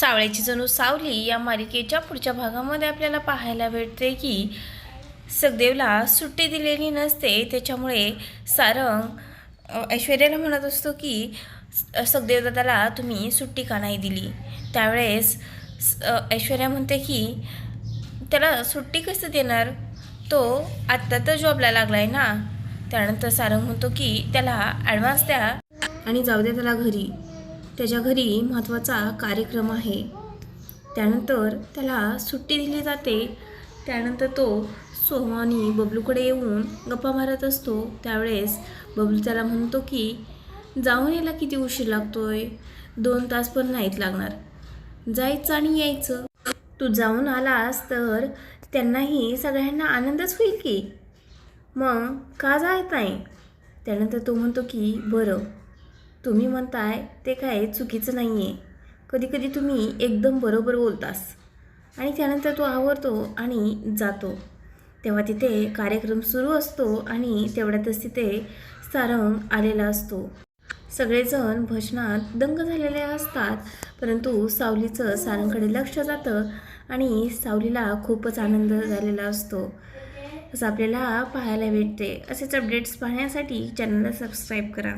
सावळ्याची जणू सावली या मालिकेच्या पुढच्या भागामध्ये आपल्याला पाहायला भेटते की सखदेवला सुट्टी दिलेली नसते. त्याच्यामुळे सारंग ऐश्वर्याला म्हणत असतो की स- सखदेव दादाला तुम्ही सुट्टी का नाही दिली? त्यावेळेस ऐश्वर्या म्हणते की त्याला सुट्टी कसं देणार? तो आत्ता तर जॉबला लागला आहे ना. त्यानंतर सारंग म्हणतो की त्याला ॲडव्हान्स द्या आणि जाऊ द्या त्याला घरी. त्याच्या घरी महत्त्वाचा कार्यक्रम आहे. त्यानंतर त्याला सुट्टी दिली जाते. त्यानंतर तो सोमानी बबलूकडे येऊन गप्पा मारत असतो. त्यावेळेस बबलू त्याला म्हणतो की जाऊन यायला किती उशीर लागतोय? दोन तास पण नाहीत लागणार. जायचं आणि यायचं. तू जाऊन आलास तर त्यांनाही सगळ्यांना आनंदच होईल की? मग का जायत नाही? त्यानंतर तो म्हणतो की बरं. तुम्ही म्हणताय ते काय चुकीचं नाही आहे कधीकधी तुम्ही एकदम बरोबर बोलतास. आणि त्यानंतर तो आवरतो आणि जातो. तेव्हा तिथे कार्यक्रम सुरू असतो आणि तेवढ्यातच तिथे सारंग आलेला असतो. सगळेजण भजनात दंग झालेले असतात परंतु सावलीचं सारंगकडे लक्ष जातं आणि सावलीला खूपच आनंद झालेला असतो. असं आपल्याला पाहायला भेटते. असेच अपडेट्स पाहण्यासाठी चॅनलला सबस्क्राईब करा.